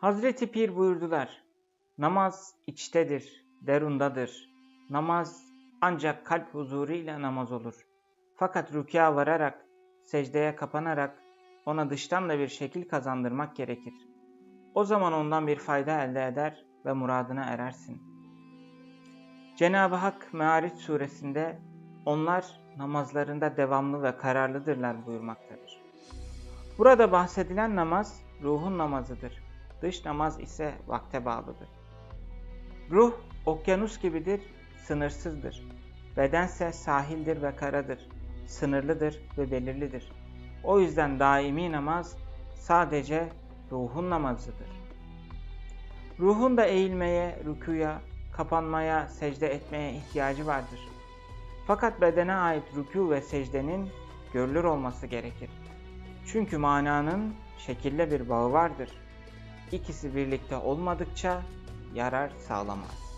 Hazreti Pir buyurdular. Namaz içtedir, derundadır. Namaz ancak kalp huzuruyla namaz olur. Fakat rükûa vararak, secdeye kapanarak ona dıştan da bir şekil kazandırmak gerekir. O zaman ondan bir fayda elde eder ve muradına erersin. Cenab-ı Hak Meariç suresinde onlar namazlarında devamlı ve kararlıdırlar buyurmaktadır. Burada bahsedilen namaz ruhun namazıdır. Dış namaz ise vakte bağlıdır. Ruh okyanus gibidir, sınırsızdır. Bedense sahildir ve karadır, sınırlıdır ve belirlidir. O yüzden daimi namaz sadece ruhun namazıdır. Ruhun da eğilmeye, rükuya, kapanmaya, secde etmeye ihtiyacı vardır. Fakat bedene ait rükû ve secdenin görülür olması gerekir. Çünkü mananın şekille bir bağı vardır. İkisi birlikte olmadıkça yarar sağlamaz.